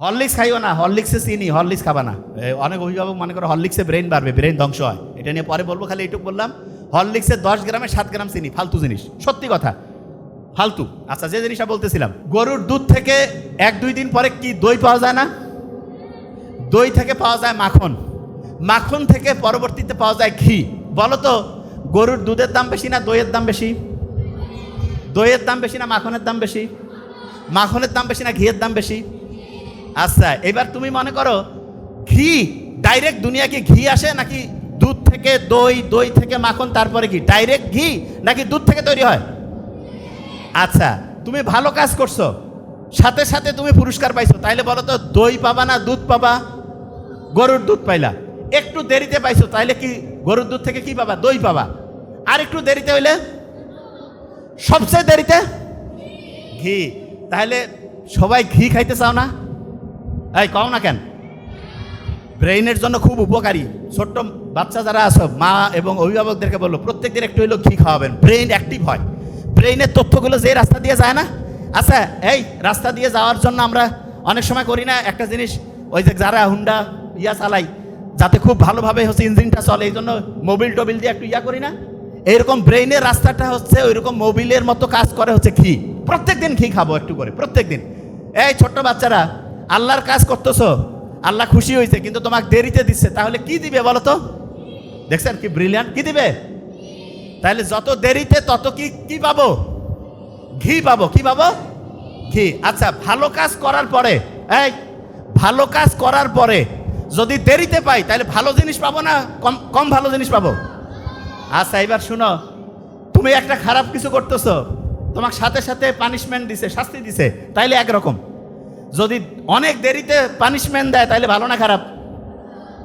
Horlicks খাইও না হরলিক্সে চিনি হরলিক্স খাবা না। অনেক অভিভাবক মনে করে হরলিক্সে ব্রেন বাড়বে ব্রেন ধ্বংস হয়। এটা নিয়ে পরে বলব, খালি এইটুকু বললাম। হরলিক্সে দশ গ্রামে সাত গ্রাম চিনি, ফালতু জিনিস, সত্যি কথা। ফালতু। আচ্ছা যে জিনিসটা বলতেছিলাম, গরুর দুধ থেকে এক দুই দিন পরে কি দই পাওয়া যায় না? দই থেকে পাওয়া যায় মাখন। মাখন থেকে পরবর্তীতে পাওয়া যায় ঘি। বলো তো, গরুর দুধের দাম বেশি না দইয়ের দাম বেশি? দইয়ের দাম বেশি না মাখনের দাম বেশি? মাখনের দাম বেশি না ঘিয়ের দাম বেশি? আচ্ছা এবার তুমি মনে করো, ঘি ডাইরেক্ট দুনিয়াকে ঘি আসে নাকি দুধ থেকে দই দই থেকে মাখন, তারপরে কি? ডাইরেক্ট ঘি নাকি দুধ থেকে তৈরি হয়? আচ্ছা তুমি ভালো কাজ করছ, সাথে সাথে তুমি পুরস্কার পাইছো, তাইলে বলো তো, দই পাবা না দুধ পাবা? গরুর দুধ পাইলা। একটু দেরিতে পাইছো, তাইলে কি গরুর দুধ থেকে কি পাবা? দই পাবা। আর একটু দেরিতে হইলে? সবচেয়ে দেরিতে? ঘি। তাহলে সবাই ঘি খাইতে চাও না? এই, কও না কেন? ব্রেইনের জন্য খুব উপকারী। ছোট্ট বাচ্চা যারা আছো, মা এবং অভিভাবকদেরকে বলল প্রত্যেক দিন একটু হইলেও ঘি খাওয়াবেন? ব্রেইন অ্যাক্টিভ হয়। ব্রেইনের তথ্যগুলো যে রাস্তা দিয়ে যায় না? আচ্ছা এই, রাস্তা দিয়ে যাওয়ার জন্য আমরা অনেক সময় করি না? একটা জিনিস, ওই যে যারা হুন্ডা ইয়া চালাই যাতে খুব ভালোভাবে হচ্ছে ইঞ্জিনটা চলে, এই জন্য মোবিল টোবিল দিয়ে একটু ইয়া করি না? এইরকম ব্রেইনের রাস্তাটা হচ্ছে ওইরকম মোবিলের মতো কাজ করে হচ্ছে ঘি। প্রত্যেক দিন ঘি খাব একটু করে প্রত্যেক দিন এই ছোট্ট বাচ্চারা আল্লাহর কাজ করতেছো? আল্লাহ খুশি হয়েছে কিন্তু তোমাকে দেরিতে দিচ্ছে। তাহলে কি দিবে বলো তো? দেখছেন কি ব্রিলিয়ান্ট কি দিবে? তাহলে যত দেরিতে তত কি কি পাবো? ঘি পাবো। কি পাবো? ঘি। আচ্ছা ভালো কাজ করার পরে, এই, ভালো কাজ করার পরে যদি দেরিতে পাই, তাহলে ভালো জিনিস পাবো না কম কম ভালো জিনিস পাবো? আচ্ছা এবার শুনো। তুমি একটা খারাপ কিছু করতেছো, তোমাকে সাথে সাথে পানিশমেন্ট দিছে, শাস্তি দিছে, তাইলে একরকম। যদি অনেক দেরিতে পানিশমেন্ট দেয় তাহলে ভালো না খারাপ?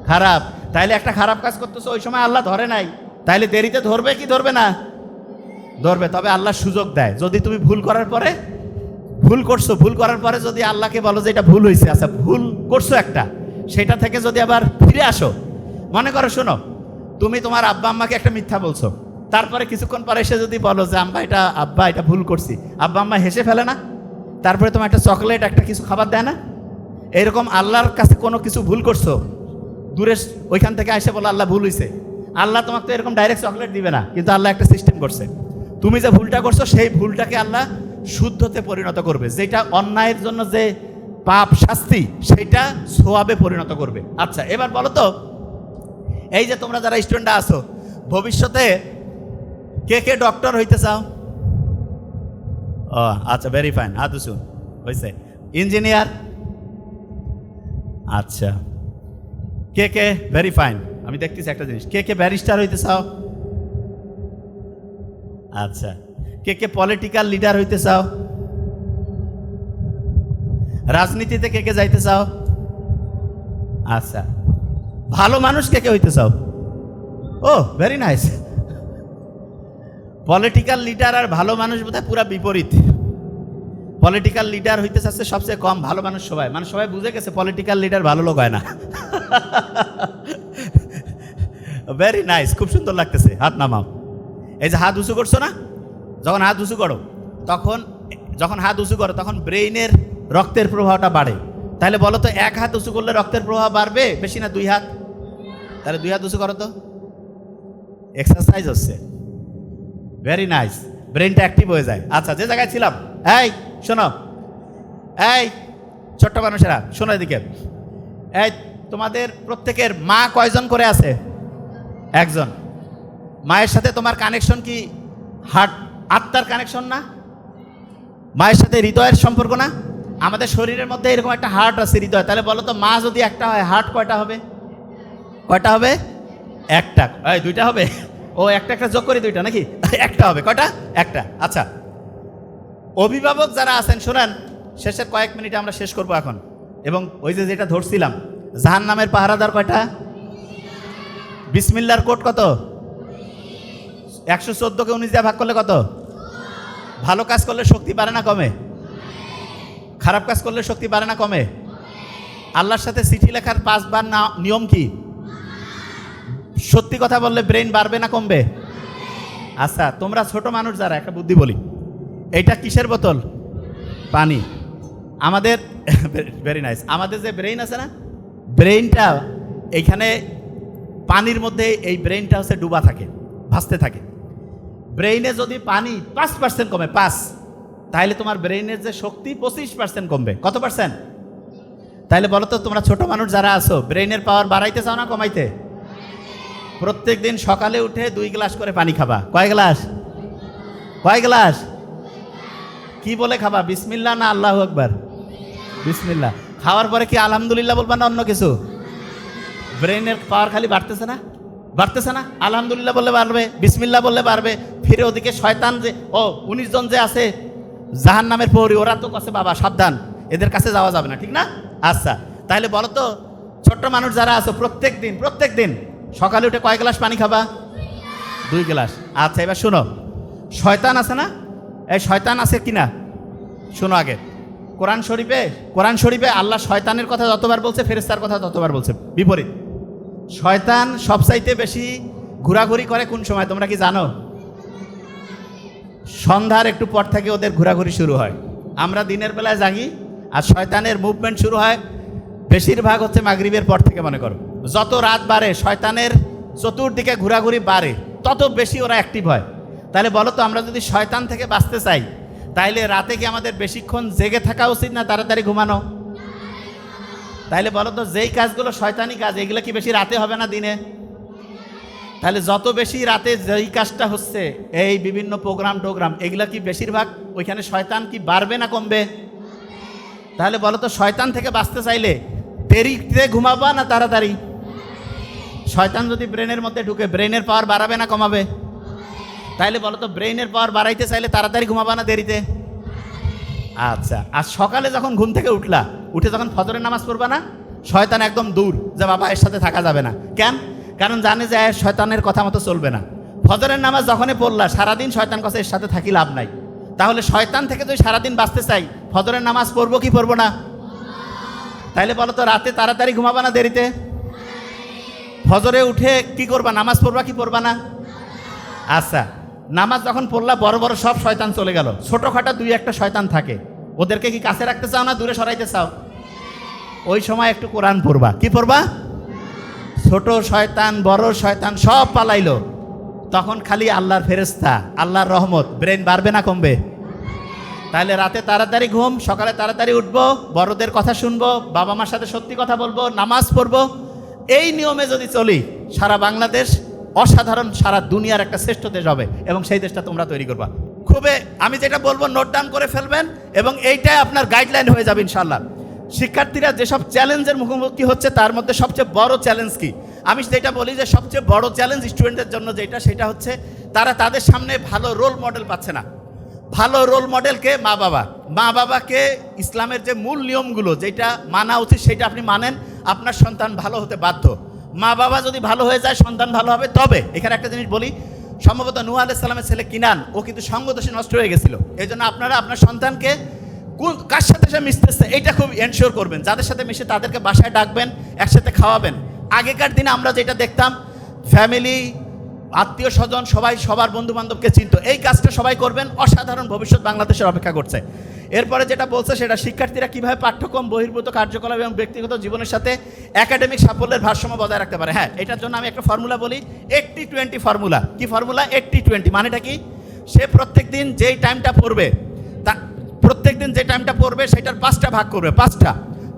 খারাপ। তাইলে একটা খারাপ কাজ করতেছো, ওই সময় আল্লাহ ধরে নাই। তাইলে দেরিতে ধরবে কি ধরবে না? ধরবে, তবে আল্লাহ সুযোগ দেয়। যদি তুমি ভুল করার পরে, ভুল করছ, ভুল করার পরে যদি আল্লাহকে বলো যে এটা ভুল হয়েছে আচ্ছা ভুল করছ একটা, সেটা থেকে যদি আবার ফিরে আসো, মনে করো শোনো, তুমি তোমার আব্বা আম্মাকে একটা মিথ্যা বলছো। তারপরে কিছুক্ষণ পরে এসে যদি বলো যে, আম্মা, এটা, আব্বা, এটা ভুল করছি। আব্বা আম্মা হেসে ফেলে না? তারপরে তোমার একটা চকলেট, একটা কিছু খাবার দেয় না? এরকম আল্লাহর কাছে কোনো কিছু ভুল করছ? দূরে ওইখান থেকে আসে বলো, আল্লাহ ভুল হয়েছে আল্লাহ তোমাকে তো এরকম ডাইরেক্ট চকলেট দিবে না, কিন্তু আল্লাহ একটা সিস্টেম করছে। তুমি যে ভুলটা করছ, সেই ভুলটাকে আল্লাহ শুদ্ধতে পরিণত করবে। যেটা অন্যায়ের জন্য যে পাপ শাস্তি, সেটা সোয়াবে পরিণত করবে। আচ্ছা এবার বলো তো, এই যে তোমরা যারা স্টুডেন্টরা আছো, ভবিষ্যতে কে কে ডক্টর হইতে চাও? ও আচ্ছা ভেরি ফাইন হাত শুন হয়েছে ইঞ্জিনিয়ার আচ্ছা। কে কে? ভেরি ফাইন আমি দেখতেছি একটা জিনিস। কে কে ব্যারিস্টার হইতে চাও? আচ্ছা। কে কে পলিটিক্যাল লিডার হইতে চাও? রাজনীতিতে কে কে যাইতে চাও? আচ্ছা। ভালো মানুষ কে কে হইতে চাও? ও ভেরি নাইস পলিটিক্যাল লিডার আর ভালো মানুষ বোধহয় পুরা বিপরীত। পলিটিক্যাল লিডার হইতে চাচ্ছে সবচেয়ে কম ভালো মানুষ সবাই। মানে সবাই বুঝে গেছে পলিটিক্যাল লিডার ভালো লোক হয় না। ভেরি নাইস খুব সুন্দর লাগতেছে, হাত নামাও। এই যে হাত উঁচু করছ না? যখন হাত উঁচু করো, তখন, যখন হাত উঁচু করো, তখন ব্রেইনের রক্তের প্রবাহটা বাড়ে। তাহলে বলো তো, এক হাত উঁচু করলে রক্তের প্রবাহ বাড়বে বেশি না দুই হাত? তাহলে দুই হাত উঁচু করো তো। এক্সারসাইজ হচ্ছে। ভেরি নাইস ব্রেনটা অ্যাক্টিভ হয়ে যায়। আচ্ছা যে জায়গায় ছিলাম, এই, শোনো। এই, ছোট্ট মানুষেরা, শোনো এদিকে। এই, তোমাদের প্রত্যেকের মা কয়জন করে আছে? একজন। মায়ের সাথে তোমার কানেকশন কি হার্ট আত্মার কানেকশন না? মায়ের সাথে হৃদয়ের সম্পর্ক না? আমাদের শরীরের মধ্যে এরকম একটা হার্ট আছে, হৃদয়। তাহলে বলো তো, মা যদি একটা হয় হার্ট কয়টা হবে? কয়টা হবে? একটা। দুইটা হবে? ও, একটা একটা যোগ করি দুইটা নাকি? একটা হবে কটা একটা। আচ্ছা। অভিভাবক যারা আছেন, শোনেন, শেষের কয়েক মিনিটে আমরা শেষ করব এখন। এবং ওই যে যেটা ধরছিলাম জাহান নামের পাহারাদার কয়টা? বিসমিল্লার কোট কত? একশো চোদ্দোকে উনিশ দিয়ে ভাগ করলে কত? ভালো কাজ করলে শক্তি বাড়ে না কমে? খারাপ কাজ করলে শক্তি বাড়ে না কমে? আল্লাহর সাথে চিঠি লেখার পাঁচবার না নিয়ম কি? সত্যি কথা বললে ব্রেন বাড়বে না কমবে? আচ্ছা তোমরা ছোট মানুষ যারা, একটা বুদ্ধি বলি। এইটা কিসের বোতল? পানি। আমাদের ভেরি নাইস আমাদের যে ব্রেইন আছে না ব্রেইনটা এইখানে পানির মধ্যে এই ব্রেইনটা হচ্ছে ডুবা থাকে, ভাসতে থাকে। ব্রেইনে যদি পানি পাঁচ পার্সেন্ট কমে, পাঁচ, তাহলে তোমার ব্রেইনের যে শক্তি পঁচিশ পার্সেন্ট কমবে। কত পার্সেন্ট তাহলে বলো তো, তোমরা ছোট মানুষ যারা আছো ব্রেইনের পাওয়ার বাড়াইতে চাও না কমাইতে? প্রত্যেক দিন সকালে উঠে দুই গ্লাস করে পানি খাবা। কয় গ্লাস? কয় গ্লাস? কি বলে খাবা? বিসমিল্লা না আল্লাহ আকবার? বিসমিল্লা খাওয়ার পরে কি আলহামদুলিল্লাহ বলবা না অন্য কিছু? ব্রেনের পাওয়ার খালি বাড়তেছে না? বাড়তেছে না? আলহামদুলিল্লাহ বললে পারবে বিসমিল্লা বললে পারবে ফিরে ওদিকে শয়তান যে, ও উনিশ জন যে আছে জাহান নামের পৌরি, ওরা তো কাছে বাবা, সাবধান। এদের কাছে যাওয়া যাবে না, ঠিক না? আচ্ছা তাহলে বলো তো, ছোট্ট মানুষ যারা আছো, প্রত্যেক দিন প্রত্যেক দিন সকালে উঠে কয় গ্লাস পানি খাবা? দুই গ্লাস। আচ্ছা এবার শোনো। শয়তান আছে না? এই শয়তান আছে কি না শোনো আগে। কোরআন শরীফে কোরআন শরীফে আল্লাহ শয়তানের কথা যতবার বলছে ফেরেস্তার কথা ততবার বলছে। বিপরীত। শয়তান সবচাইতে বেশি ঘোরাঘুরি করে কোন সময়, তোমরা কি জানো? সন্ধ্যার একটু পর থেকে ওদের ঘোরাঘুরি শুরু হয়। আমরা দিনের বেলায় জাগি, আর শয়তানের মুভমেন্ট শুরু হয়, বেশিরভাগ হচ্ছে মাগরিবের পর থেকে, মনে করো। যত রাত বাড়ে, শয়তানের চতুর্দিকে ঘোরাঘুরি বাড়ে, তত বেশি ওরা অ্যাক্টিভ হয়। তাহলে বলো তো, আমরা যদি শয়তান থেকে বাঁচতে চাই তাইলে রাতে কি আমাদের বেশিক্ষণ জেগে থাকা উচিত না তাড়াতাড়ি ঘুমানো? তাইলে বলো তো, যেই কাজগুলো শয়তানি কাজ, এগুলো কি বেশি রাতে হবে না দিনে? তাহলে যত বেশি রাতে যেই কাজটা হচ্ছে, এই বিভিন্ন প্রোগ্রাম টোগ্রাম, এগুলো কি বেশিরভাগ ওইখানে শয়তান কি বাড়বে না কমবে? তাহলে বলো তো, শয়তান থেকে বাঁচতে চাইলে দেরিতে ঘুমাবা না তাড়াতাড়ি? শয়তান যদি ব্রেনের মধ্যে ঢুকে, ব্রেনের পাওয়ার বাড়াবে না কমাবে? তাইলে বলো তো ব্রেনের পাওয়ার বাড়াইতে চাইলে তাড়াতাড়ি ঘুমাবা না দেরিতে? আচ্ছা আর সকালে যখন ঘুম থেকে উঠলা, উঠে যখন ফজরের নামাজ পড়বা না, শয়তান একদম দূর, যে বাবা এর সাথে থাকা যাবে না। কেন? কারণ জানে যে শয়তানের কথা মতো চলবে না। ফজরের নামাজ যখনই পড়লা, সারাদিন শয়তান কাছে এর সাথে থাকি লাভ নাই। তাহলে শয়তান থেকে যদি সারাদিন বাঁচতে চাই, ফজরের নামাজ পড়ব কি পড়ব না? তাইলে বলো তো রাতে তাড়াতাড়ি ঘুমাবা না দেরিতে? ফজরে উঠে কি করবা? নামাজ পড়বা কি পড়বা না? আচ্ছা নামাজ যখন পড়লা, বড় বড় সব শয়তান চলে গেল। ছোটোখাটো দুই একটা শয়তান থাকে। ওদেরকে কি কাছে রাখতে চাও না দূরে সরাইতে চাও? ওই সময় একটু কোরআন পড়বা। কি পড়বা? ছোট শয়তান, বড় শয়তান সব পালাইলো। তখন খালি আল্লাহর ফেরেস্তা আল্লাহর রহমত। ব্রেন বাড়বে না কমবে? তাহলে রাতে তাড়াতাড়ি ঘুম, সকালে তাড়াতাড়ি উঠবো, বড়দের কথা শুনব, বাবা মার সাথে সত্যি কথা বলব, নামাজ পড়ব। এই নিয়মে যদি চলি, সারা বাংলাদেশ অসাধারণ সারা দুনিয়ার একটা শ্রেষ্ঠ দেশ হবে এবং সেই দেশটা তোমরা তৈরি করবা। খুবই, আমি যেটা বলব নোট ডাউন করে ফেলবেন এবং এইটাই আপনার গাইডলাইন হয়ে যাবে ইনশাল্লাহ শিক্ষার্থীরা যেসব চ্যালেঞ্জের মুখোমুখি হচ্ছে, তার মধ্যে সবচেয়ে বড় চ্যালেঞ্জ কি? আমি যেটা বলি যে সবচেয়ে বড় চ্যালেঞ্জ স্টুডেন্টদের জন্য যেটা, সেটা হচ্ছে তারা তাদের সামনে ভালো রোল মডেল পাচ্ছে না। ভালো রোল মডেলকে মা বাবা। মা বাবাকে ইসলামের যে মূল নিয়মগুলো, যেটা মানা উচিত সেটা আপনি মানেন, আপনার সন্তান ভালো হতে বাধ্য। মা বাবা যদি ভালো হয়ে যায়, সন্তান ভালো হবে, তবে এখানে একটা জিনিস বলি, সম্ভবত নুয়া আলাইসাল্লামের ছেলে কিনান, ও কিন্তু সঙ্গদোষে নষ্ট হয়ে গেছিল। এই জন্য আপনারা আপনার সন্তানকে কোন কার সাথে সে মিশতেছে এটা খুব এনশিওর করবেন। যাদের সাথে মিশে তাদেরকে বাসায় ডাকবেন, একসাথে খাওয়াবেন। আগেকার দিনে আমরা যেটা দেখতাম ফ্যামিলি আত্মীয় স্বজন সবাই সবার বন্ধু বান্ধবকে চিনত। এই কাজটা সবাই করবেন, অসাধারণ ভবিষ্যৎ বাংলাদেশের অপেক্ষা করছে। এরপরে যেটা বলছে সেটা শিক্ষার্থীরা কীভাবে পাঠ্যক্রম, বহির্ভূত কার্যকলাপ এবং ব্যক্তিগত জীবনের সাথে একাডেমিক সাফল্যের ভারসাম্য বজায় রাখতে পারে। হ্যাঁ এটার জন্য আমি একটা ফর্মুলা বলি এইট্টি টোয়েন্টি ফর্মুলা। কি ফর্মুলা? এইট্টি টোয়েন্টি মানেটা কি? সে প্রত্যেক দিন যেই টাইমটা পড়বে, তা প্রত্যেক দিন যে টাইমটা পড়বে, সেটার পাঁচটা ভাগ করবে, পাঁচটা।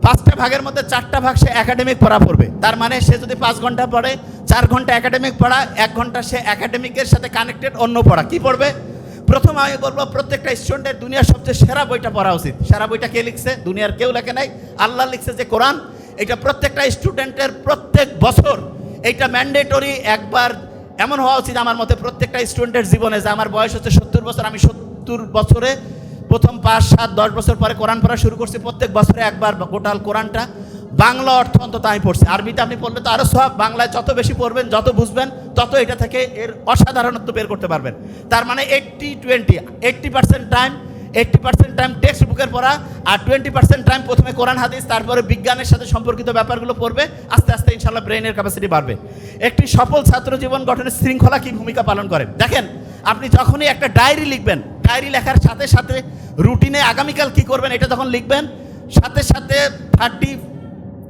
পাঁচটা ভাগের মধ্যে চারটা ভাগ সে একাডেমিক পড়া পড়বে। তার মানে সে যদি পাঁচ ঘণ্টা পড়ে, চার ঘণ্টা একাডেমিক পড়া, এক ঘণ্টা সে একাডেমিকের সাথে কানেক্টেড অন্য পড়া, কি পড়বে? প্রথম আমি বলব, প্রত্যেকটা স্টুডেন্টের দুনিয়ার সবচেয়ে সেরা বইটা পড়া উচিত। সেরা বইটা কে লিখছে? দুনিয়ার কেউ লেখে নাই। আল্লাহ লিখছে যে কোরআন, এটা প্রত্যেকটা স্টুডেন্টের প্রত্যেক বছর এইটা ম্যান্ডেটরি একবার এমন হওয়া উচিত আমার মতে প্রত্যেকটা স্টুডেন্টের জীবনে যে আমার বয়স হচ্ছে সত্তর বছর, আমি সত্তর বছরে প্রথম পাঁচ, সাত, দশ বছর পরে কোরআন পড়া শুরু করছি, প্রত্যেক বছরে একবার গোটাল কোরআনটা। বাংলা অর্থ অন্তত আমি পড়ছি। আরবিতে আপনি পড়লে তো আরও সব বাংলায় যত বেশি পড়বেন, যত বুঝবেন, তত এটা থেকে এর অসাধারণত্ব বের করতে পারবেন। তার মানে eighty twenty eighty percent time eighty percent time text বুকের পড়া আর টোয়েন্টি পার্সেন্ট টাইম প্রথমে কোরআন, হাদিস, তারপরে বিজ্ঞানের সাথে সম্পর্কিত ব্যাপারগুলো পড়বে, আস্তে আস্তে ইনশাল্লাহ ব্রেনের ক্যাপাসিটি বাড়বে। একটি সফল ছাত্র জীবন গঠনের শৃঙ্খলা কী ভূমিকা পালন করে? দেখেন, আপনি যখনই একটা ডায়েরি লিখবেন ডায়েরি লেখার সাথে সাথে রুটিনে আগামীকাল কি করবেন এটা যখন লিখবেন, সাথে সাথে থার্টি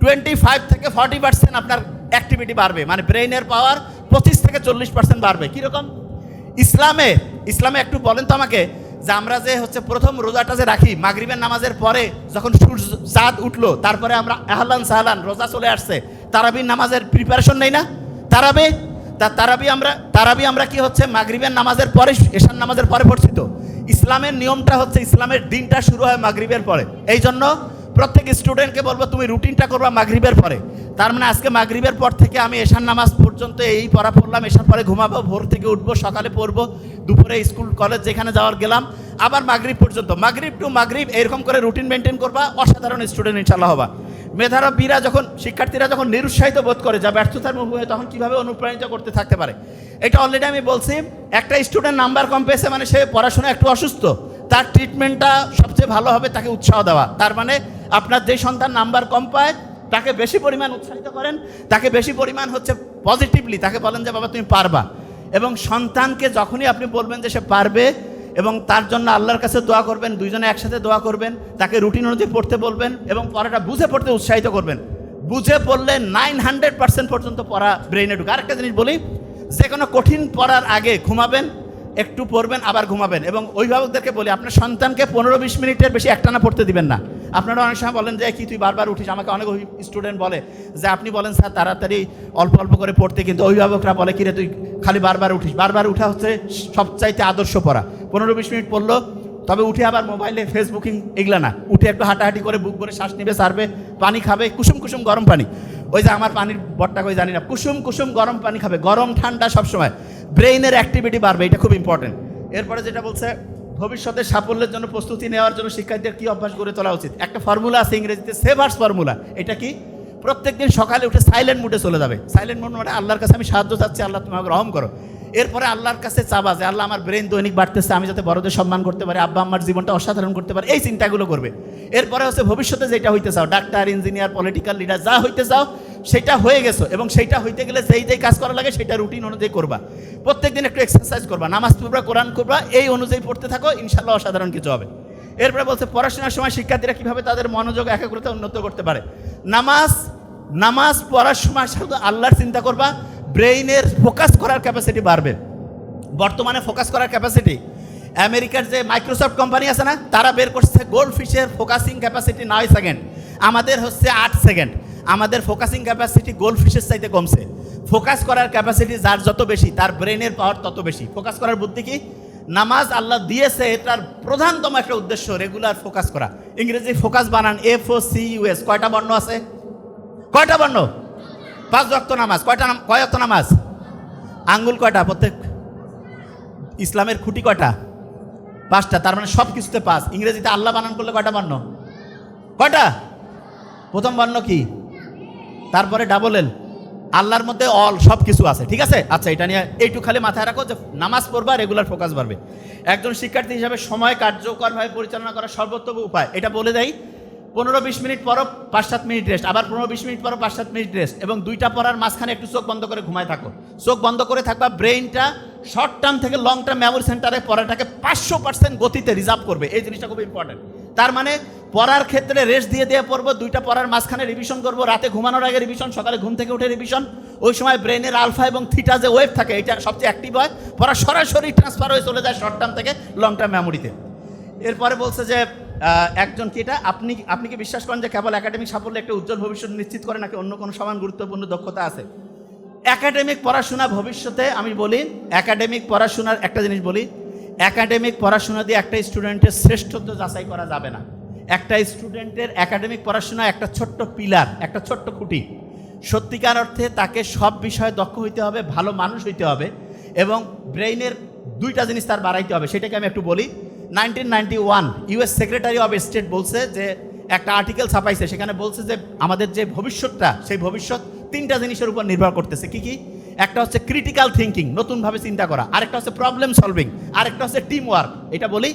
টোয়েন্টি ফাইভ থেকে ফর্টি পার্সেন্ট আপনার অ্যাক্টিভিটি বাড়বে। মানে ব্রেইনের পাওয়ার পঁচিশ থেকে চল্লিশ পার্সেন্ট বাড়বে। কীরকম? ইসলামে ইসলামে একটু বলেন তো আমাকে, যে আমরা যে হচ্ছে প্রথম রোজাটা যে রাখি, মাগরিবের নামাজের পরে যখন সূর্য চাঁদ উঠল, তারপরে আমরা আহলান সাহলান রোজা চলে আসছে, তারাবির নামাজের প্রিপারেশন নেই না? তারাবি? তা তারাবি আমরা তারাবি আমরা কি হচ্ছে, মাগরিবের নামাজের পরে এশান নামাজের পরে পড়ছি তো। ইসলামের নিয়মটা হচ্ছে ইসলামের দিনটা শুরু হয় মাগরিবের পরে। এই জন্য প্রত্যেক স্টুডেন্টকে বলব, তুমি রুটিনটা করবা মাগরিবের পরে। তার মানে আজকে মাগরিবের পর থেকে আমি এশান নামাজ পর্যন্ত এই পড়া পড়লাম, এশার পরে ঘুমাবো, ভোর থেকে উঠবো, সকালে পড়ব, দুপুরে স্কুল, কলেজ, যেখানে যাওয়ার গেলাম, আবার মাগরিব পর্যন্ত। মাগরিব টু মাগরিব এরকম করে রুটিন মেনটেন করবা, অসাধারণ স্টুডেন্ট ইনশাল্লাহ হবা। মেধারবীরা যখন, শিক্ষার্থীরা যখন নিরুৎসাহিত বোধ করে যা ব্যর্থতার মুখ হয়ে তখন কীভাবে অনুপ্রাণিত করতে থাকতে পারে? এটা অলরেডি আমি বলছি, একটা স্টুডেন্ট নাম্বার কম পেয়েছে মানে সে পড়াশোনা একটু অসুস্থ, তার ট্রিটমেন্টটা সবচেয়ে ভালো হবে তাকে উৎসাহ দেওয়া। তার মানে আপনার যে সন্তান নাম্বার কম পায়, তাকে বেশি পরিমাণ উৎসাহিত করেন, তাকে বেশি পরিমাণ হচ্ছে পজিটিভলি তাকে বলেন যে, বাবা, তুমি পারবা। এবং সন্তানকে যখনই আপনি বলবেন যে সে পারবে এবং তার জন্য আল্লাহর কাছে দোয়া করবেন, দুইজনে একসাথে দোয়া করবেন, তাকে রুটিন অনুযায়ী পড়তে বলবেন এবং পড়াটা বুঝে পড়তে উৎসাহিত করবেন। বুঝে পড়লে নাইন হান্ড্রেড পার্সেন্ট পর্যন্ত পড়া ব্রেইনে ঢুকে। আরেকটা জিনিস বলি যে কোনো কঠিন পড়ার আগে ঘুমাবেন একটু পড়বেন, আবার ঘুমাবেন। এবং অভিভাবকদেরকে বলি, আপনার সন্তানকে পনেরো বিশ মিনিটের বেশি একটানা পড়তে দিবেন না। আপনারা অনেক সময় বলেন যে, কি তুই বারবার উঠিস? আমাকে অনেক স্টুডেন্ট বলে যে, আপনি বলেন, স্যার, তাড়াতাড়ি অল্প অল্প করে পড়তে। কিন্তু অভিভাবকরা বলে কিরে তুই খালি বারবার উঠিস? বারবার উঠা হচ্ছে সবচাইতে আদর্শ পড়া। পনেরো বিশ মিনিট পড়ল, তবে উঠে আবার মোবাইলে ফেসবুকিং এগুলা না। উঠে একটু হাঁটাহাঁটি করে বুক করে শ্বাস নেবে, সারবে, পানি খাবে, কুসুম কুসুম গরম পানি। ওই যে আমার পানির বটটা কই জানি না। কুসুম কুসুম গরম পানি খাবে। গরম, ঠান্ডা সবসময়। ব্রেইনের অ্যাক্টিভিটি বাড়বে, এটা খুব ইম্পর্টেন্ট এরপরে যেটা বলছে, ভবিষ্যতে সাফল্যের জন্য প্রস্তুতি নেওয়ার জন্য শিক্ষার্থীদের কী অভ্যাস গড়ে তোলা উচিত? একটা ফর্মুলা আছে ইংরেজিতে সেভার্স ফর্মুলা এটা কি? প্রত্যেক দিন সকালে উঠে সাইলেন্ট মুডে চলে যাবে। সাইলেন্ট মুড মানে আল্লাহর কাছে আমি সাহায্য চাচ্ছি, আল্লাহ তুমি আমাকে রহম করো। এরপরে আল্লাহর কাছে চাবা যে আল্লাহ আমার ব্রেন দৈনিক বাড়তেছে, আমি যাতে বড়দের সম্মান করতে পারি, আব্বা আমার জীবনটা অসাধারণ করতে পারি, এই চিন্তাগুলো করবে। এরপরে হচ্ছে ভবিষ্যতে যেটা হইতে চাও ডাক্তার ইঞ্জিনিয়ার পলিটিক্যাল লিডার যা হইতে চাও, সেটা হয়ে গেছো এবং সেইটা হইতে গেলে যেই যেই কাজ করা লাগে সেটা রুটিন অনুযায়ী করবা। প্রত্যেক দিন একটু এক্সারসাইজ করবা, নামাজ পড়বা, কোরআন করবা, এই অনুযায়ী পড়তে থাকো ইনশাল্লাহ অসাধারণ কিছু হবে। এরপরে বলছে, পড়াশোনার সময় শিক্ষার্থীরা কীভাবে তাদের মনোযোগ, একাগ্রতা উন্নত করতে পারে? নামাজ নামাজ পড়ার সময় শুধু আল্লাহর চিন্তা করবা ব্রেইনের ফোকাস করার ক্যাপাসিটি বাড়বে। বর্তমানে ফোকাস করার ক্যাপাসিটি আমেরিকার যে মাইক্রোসফট কোম্পানি আছে না, তারা বের করছে গোল্ড ফিশের ফোকাসিং ক্যাপাসিটি নয় সেকেন্ড, আমাদের হচ্ছে আট সেকেন্ড। আমাদের ফোকাসিং ক্যাপাসিটি গোল্ড ফিশের চাইতে কমছে। ফোকাস করার ক্যাপাসিটি যার যত বেশি, তার ব্রেনের পাওয়ার তত বেশি। ফোকাস করার বুদ্ধি কি? নামাজ আল্লাহ দিয়েছে, এটার প্রধানতম একটা উদ্দেশ্য রেগুলার ফোকাস করা। ইংরেজি ফোকাস বানান এফ ও সি ইউএস কয়টা বর্ণ আছে? কয়টা বর্ণ? পাঁচ রক্ত নামাজ, কয়টা কয় রক্ত নামাজ? আঙ্গুল কয়টা? প্রত্যেক ইসলামের খুঁটি কয়টা? পাঁচটা, তার মানে সব কিছুতে পাঁচ। ইংরেজিতে আল্লাহ বানান করলে কয়টা বর্ণ? কয়টা? প্রথম বর্ণ কি? তারপরে ডাবল এল আল্লাহর মধ্যে অল সব কিছু আছে, ঠিক আছে? আচ্ছা এটা নিয়ে এইটু খালি মাথায় রাখো যে নামাজ পড়বা রেগুলার ফোকাস বাড়বে। একজন শিক্ষার্থী হিসাবে সময় কার্যকরভাবে পরিচালনা করার সর্বোত্তম উপায়, এটা বলে দেয় পনেরো বিশ মিনিট পরও পাঁচ সাত মিনিট রেস্ট আবার পনেরো বিশ মিনিট পরও পাঁচ সাত মিনিট রেস্ট এবং দুইটা পড়ার মাঝখানে একটু চোখ বন্ধ করে ঘুমায় থাকো। চোখ বন্ধ করে থাকবা ব্রেইনটা শর্ট টার্ম থেকে লং টার্ম মেমোরি সেন্টারে পড়াটাকে পাঁচশো পার্সেন্ট গতিতে রিজার্ভ করবে। এই জিনিসটা খুব ইম্পর্টেন্ট তার মানে পড়ার ক্ষেত্রে রেস্ট দিয়ে দিয়ে পড়ব, দুইটা পড়ার মাঝখানে রিভিশন করব, রাতে ঘুমানোর আগে রিভিশন সকালে ঘুম থেকে উঠে রিভিশন ওই সময় ব্রেনের আলফা এবং থিটা যে ওয়েভ থাকে, এটা সবচেয়ে অ্যাক্টিভ হয়। পড়া সরাসরি ট্রান্সফার হয়ে চলে যায় শর্ট টার্ম থেকে লং টার্ম মেমোরিতে এরপরে বলছে যে একজন কি এটা? আপনি আপনি কি বিশ্বাস করেন যে কেবল একাডেমিক সাফল্য একটা উজ্জ্বল ভবিষ্যৎ নিশ্চিত করে নাকি অন্য কোনো সমান গুরুত্বপূর্ণ দক্ষতা আছে? একাডেমিক পড়াশোনা ভবিষ্যতে আমি বলি একাডেমিক পড়াশোনার একটা জিনিস বলি একাডেমিক পড়াশোনা দিয়ে একটা স্টুডেন্টের শ্রেষ্ঠত্ব যাচাই করা যাবে না। একটা স্টুডেন্টের একাডেমিক পড়াশোনা একটা ছোট্ট পিলার একটা ছোট্ট খুঁটি। সত্যিকার অর্থে তাকে সব বিষয়ে দক্ষ হইতে হবে, ভালো মানুষ হইতে হবে এবং ব্রেইনের দুইটা জিনিস তার বাড়াইতে হবে, সেটাকে আমি একটু বলি। Nineteen ninety one US secretary of state বলছে যে, একটা আর্টিকেল ছাপাইছে, সেখানে বলছে যে, আমাদের যে ভবিষ্যৎটা, সেই ভবিষ্যৎ তিনটা জিনিসের উপর নির্ভর করতেছে। কি কি? একটা হচ্ছে ক্রিটিক্যাল থিঙ্কিং নতুনভাবে চিন্তা করা। আরেকটা হচ্ছে প্রবলেম সলভিং আরেকটা হচ্ছে টিম ওয়ার্ক এটা বলি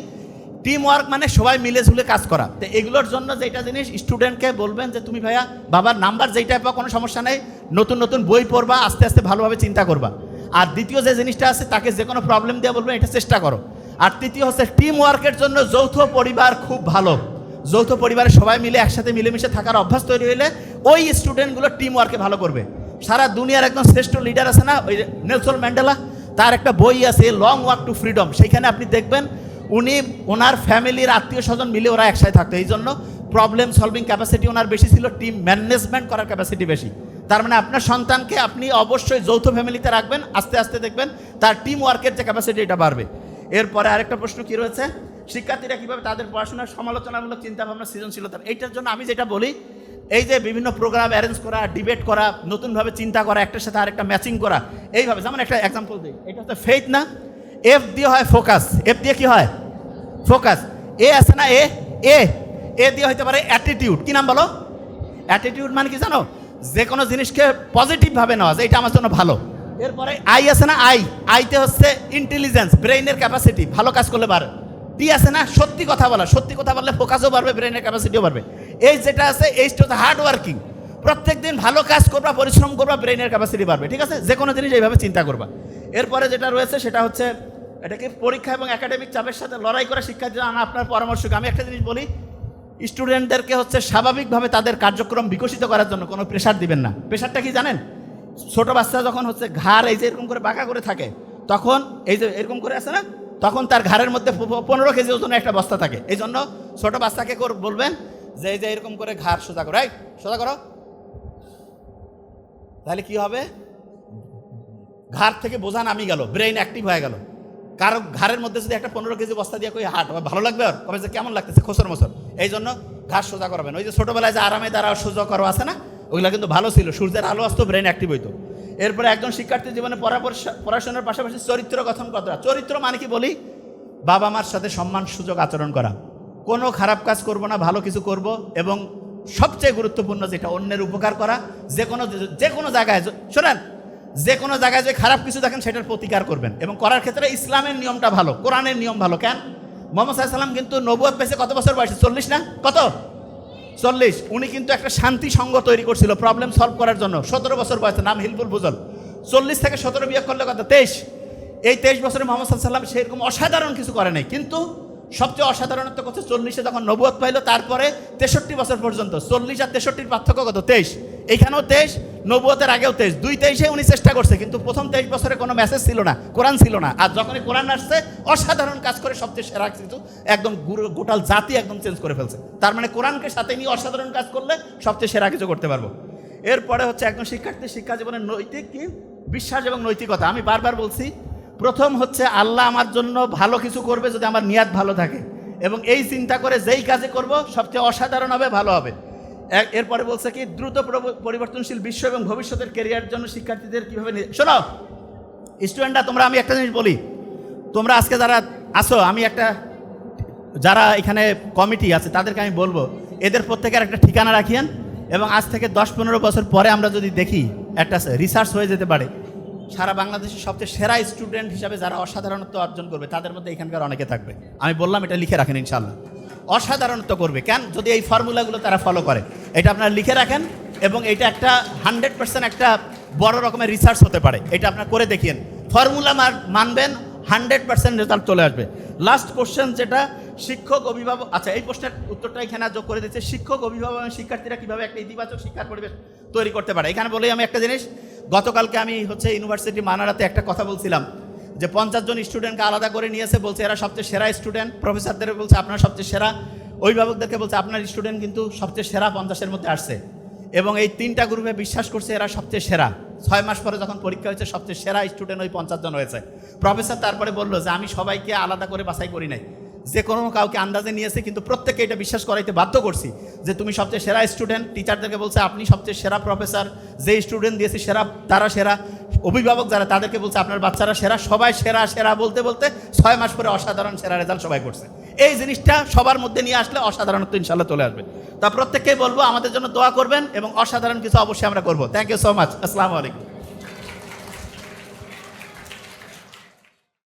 টিম ওয়ার্ক মানে সবাই মিলে ঝুলে কাজ করা। তো এগুলোর জন্য যেটা জিনিস স্টুডেন্টকে বলবেন যে, তুমি ভাইয়া, বাবার নাম্বার যেইটা পাও কোনো সমস্যা নেই। নতুন নতুন বই পড়বা, আস্তে আস্তে ভালোভাবে চিন্তা করবা। আর দ্বিতীয় যে জিনিসটা আছে, তাকে যে কোনো প্রবলেম দিয়ে বলবেন, এটা চেষ্টা করো। আর তৃতীয় হচ্ছে টিম ওয়ার্কের জন্য যৌথ পরিবার খুব ভালো। যৌথ পরিবারের সবাই মিলে একসাথে মিলেমিশে থাকার অভ্যাস তৈরি হইলে ওই স্টুডেন্টগুলো টিম ওয়ার্কে ভালো করবে। সারা দুনিয়ার একদম শ্রেষ্ঠ লিডার আছে না? ওই নেলসন ম্যান্ডেলা, তার একটা বই আছে লং ওয়াক টু ফ্রিডম সেইখানে আপনি দেখবেন উনি, ওনার ফ্যামিলির আত্মীয় স্বজন মিলে ওরা একসাথে থাকতো। এই জন্য প্রবলেম সলভিং ক্যাপাসিটি ওনার বেশি ছিল টিম ম্যানেজমেন্ট করার ক্যাপাসিটি বেশি। তার মানে আপনার সন্তানকে আপনি অবশ্যই যৌথ ফ্যামিলিতে রাখবেন, আস্তে আস্তে দেখবেন তার টিম ওয়ার্কের যে ক্যাপাসিটি এটা বাড়বে। এরপরে আরেকটা প্রশ্ন কি রয়েছে? শিক্ষার্থীরা কীভাবে তাদের পড়াশোনার সমালোচনামূলক চিন্তাভাবনা সৃজনশীলতা এইটার জন্য আমি যেটা বলি, এই যে বিভিন্ন প্রোগ্রাম অ্যারেঞ্জ করা ডিবেট করা, নতুনভাবে চিন্তা করা, একটার সাথে আরেকটা ম্যাচিং করা, এইভাবে, যেমন একটা এক্সাম্পল দিই। এটা হচ্ছে ফেইথ না? এফ দিয়ে হয় ফোকাস এফ দিয়ে কি হয়? ফোকাস এ আছে না? এ এ এ দিয়ে হইতে পারে অ্যাটিটিউড কি নাম বলো? অ্যাটিটিউড মানে কি জানো? যে কোনো জিনিসকে পজিটিভভাবে নেওয়া যায় এটা আমার জন্য ভালো। এরপরে আই আছে না আই? আইতে হচ্ছে ইন্টেলিজেন্স ব্রেইনের ক্যাপাসিটি ভালো কাজ করলে পারে টি আছে না সত্যি কথা বলা। সত্যি কথা বললে ফোকাসও বাড়বে ব্রেইনের ক্যাপাসিটিও বাড়বে। এই যেটা আছে এইটা হচ্ছে হার্ড ওয়ার্কিং প্রত্যেক দিন ভালো কাজ করবা, পরিশ্রম করবা ব্রেইনের ক্যাপাসিটি বাড়বে, ঠিক আছে? যে কোনো জিনিস এইভাবে চিন্তা করবা। এরপরে যেটা রয়েছে, সেটা হচ্ছে এটাকে পরীক্ষা এবং একাডেমিক চাপের সাথে লড়াই করা শিক্ষার্থী আনা আপনার পরামর্শ কি? আমি একটা জিনিস বলি স্টুডেন্টদেরকে হচ্ছে স্বাভাবিকভাবে তাদের কার্যক্রম বিকশিত করার জন্য কোনো প্রেশার দিবেন না। প্রেশারটা কি জানেন? ছোট বাচ্চা যখন হচ্ছে ঘাড় এই যে এরকম করে বাঁকা করে থাকে, তখন এই যে এরকম করে আছে না, তখন তার ঘাড়ের মধ্যে পনেরো কেজি ওজনের একটা বস্তা থাকে। এই জন্য ছোট বাচ্চাকে বলবেন যে এই যে এরকম করে ঘাড় সোজা করো, এই সোজা করো। তাহলে কি হবে? ঘাড় থেকে বোঝা নামি গেল, ব্রেইন অ্যাক্টিভ হয়ে গেল। কারও ঘাড়ের মধ্যে যদি একটা পনেরো কেজি বস্তা দিয়ে কই হাট ভালো লাগবে আর? কবে যে কেমন লাগতেছে, খোসর মোসর। এই জন্য ঘাড় সোজা করাবেন। ওই যে ছোটোবেলায় যে আরামে দ্বারা সোজা করো আছে না ওইগুলো কিন্তু ভালো ছিল। সূর্যের আলো আসতো ব্রেন অ্যাক্টিভ হইতো। এরপরে একজন শিক্ষার্থী জীবনে পড়া- পড়াশোনার পাশাপাশি চরিত্র গঠন করা চরিত্র মানে কি বলি? বাবা মার সাথে সম্মান, সুযোগ আচরণ করা। কোনো খারাপ কাজ করব না, ভালো কিছু করব এবং সবচেয়ে গুরুত্বপূর্ণ যেটা, অন্যের উপকার করা। যে কোনো যে কোনো জায়গায় শোনেন, যে কোনো জায়গায় যে খারাপ কিছু দেখেন, সেটার প্রতিকার করবেন। এবং করার ক্ষেত্রে ইসলামের নিয়মটা ভালো, কোরআনের নিয়ম ভালো। কেন? মোহাম্মদ সাল্লাম কিন্তু নবুয়াদ পেয়েছে কত বছর বয়সে? চল্লিশ না? কত? চল্লিশ, উনি কিন্তু একটা শান্তি সঙ্গ তৈরি করছিল প্রবলেম সলভ করার জন্য। সতেরো বছর বয়সে, নাম হিলফুল বুজল চল্লিশ থেকে সতেরো বিয়োগ করলে কথা তেইশ। এই তেইশ বছরে মোহাম্মদ সাল্লাম সেরকম অসাধারণ কিছু করে নাই। কিন্তু সবচেয়ে অসাধারণত্ব করছে, চল্লিশে যখন নবুয়ত পাইল, তারপরে তেষট্টি বছর পর্যন্ত, চল্লিশ আর তেষট্টির পার্থক্য কত? তেইশ। এইখানেও তেইশ নবুয়তের আগেও তেইশ, দুই তেইশে উনি চেষ্টা করছে, কিন্তু প্রথম তেইশ বছরে কোনো মেসেজ ছিল না, কোরআন ছিল না। আর যখনই কোরআন আসছে, অসাধারণ কাজ করে সবচেয়ে সেরা কিন্তু একদম গোটাল জাতি একদম চেঞ্জ করে ফেলছে। তার মানে কোরআনকে সাথে নিয়ে অসাধারণ কাজ করলে সবচেয়ে সেরা কিছু করতে পারব। এরপরে হচ্ছে একজন শিক্ষার্থী, শিক্ষা জীবনের নৈতিক কি? বিশ্বাস এবং নৈতিকতা। আমি বারবার বলছি, প্রথম হচ্ছে আল্লাহ আমার জন্য ভালো কিছু করবে যদি আমার নিয়াত ভালো থাকে। এবং এই চিন্তা করে যেই কাজে করব, সবচেয়ে অসাধারণ হবে, ভালো হবে। এরপরে বলছে কি, দ্রুত পরিবর্তনশীল বিশ্ব এবং ভবিষ্যতের কেরিয়ার জন্য শিক্ষার্থীদের কীভাবে শোনো স্টুডেন্টরা তোমরা আমি একটা জিনিস বলি। তোমরা আজকে যারা আসো আমি একটা, যারা এখানে কমিটি আছে, তাদেরকে আমি বলব, এদের প্রত্যেকের একটা ঠিকানা রাখিয়েন এবং আজ থেকে দশ পনেরো বছর পরে আমরা যদি দেখি, একটা রিসার্চ হয়ে যেতে পারে। সারা বাংলাদেশের সবচেয়ে সেরা স্টুডেন্ট হিসাবে যারা অসাধারণত্ব অর্জন করবে, তাদের মধ্যে এখানকার অনেকে থাকবে। আমি বললাম, এটা লিখে রাখেন ইনশাল্লাহ অসাধারণত্ব করবে। কেন? যদি এই ফর্মুলাগুলো তারা ফলো করে। এটা আপনারা লিখে রাখেন এবং এটা একটা হান্ড্রেড পার্সেন্ট একটা বড় রকমের রিসার্চ হতে পারে। এটা আপনারা করে দেখিয়েন। ফর্মুলা মানবেন, হান্ড্রেড পার্সেন্ট রেজাল্ট চলে আসবে। লাস্ট কোশ্চেন যেটা, শিক্ষক, অভিভাবক আচ্ছা এই প্রশ্নের উত্তরটা এখানে যোগ করে দিচ্ছে। শিক্ষক, অভিভাবক এবং শিক্ষার্থীরা কীভাবে একটা ইতিবাচক শিক্ষার পরিবেশ তৈরি করতে পারে? এখানে বলেই আমি একটা জিনিস, গতকালকে আমি হচ্ছে ইউনিভার্সিটি মানারাতে একটা কথা বলছিলাম যে পঞ্চাশ জন স্টুডেন্টকে আলাদা করে নিয়েছে, বলছে এরা সবচেয়ে সেরা স্টুডেন্ট প্রফেসরদের বলছে আপনারা সবচেয়ে সেরা। অভিভাবকদেরকে বলছে, আপনার স্টুডেন্ট কিন্তু সবচেয়ে সেরা পঞ্চাশের মধ্যে আসছে। এবং এই তিনটা গ্রুপে বিশ্বাস করছে এরা সবচেয়ে সেরা। ছয় মাস পরে যখন পরীক্ষা হয়েছে, সবচেয়ে সেরা স্টুডেন্ট ওই পঞ্চাশ জন হয়েছে। প্রফেসর তারপরে বলল যে, আমি সবাইকে আলাদা করে বাছাই করি নাই। যে কোনো কাউকে আন্দাজে নিয়েছে, কিন্তু প্রত্যেককে এটা বিশ্বাস করাইতে বাধ্য করছি যে, তুমি সবচেয়ে সেরা স্টুডেন্ট টিচারদেরকে বলছে, আপনি সবচেয়ে সেরা প্রফেসর যে স্টুডেন্ট দিয়েছে সেরা, তারা সেরা। অভিভাবক যারা, তাদেরকে বলছে, আপনার বাচ্চারা সেরা, সবাই সেরা সেরা বলতে বলতে ছয় মাস পরে অসাধারণ সেরা রেজাল্ট সবাই করছে। এই জিনিসটা সবার মধ্যে নিয়ে আসলে অসাধারণত্ব ইনশাল্লাহ চলে আসবে। তা প্রত্যেককেই বলব, আমাদের জন্য দোয়া করবেন এবং অসাধারণ কিছু অবশ্যই আমরা করব। থ্যাংক ইউ সো মাচ আসসালামু আলাইকুম।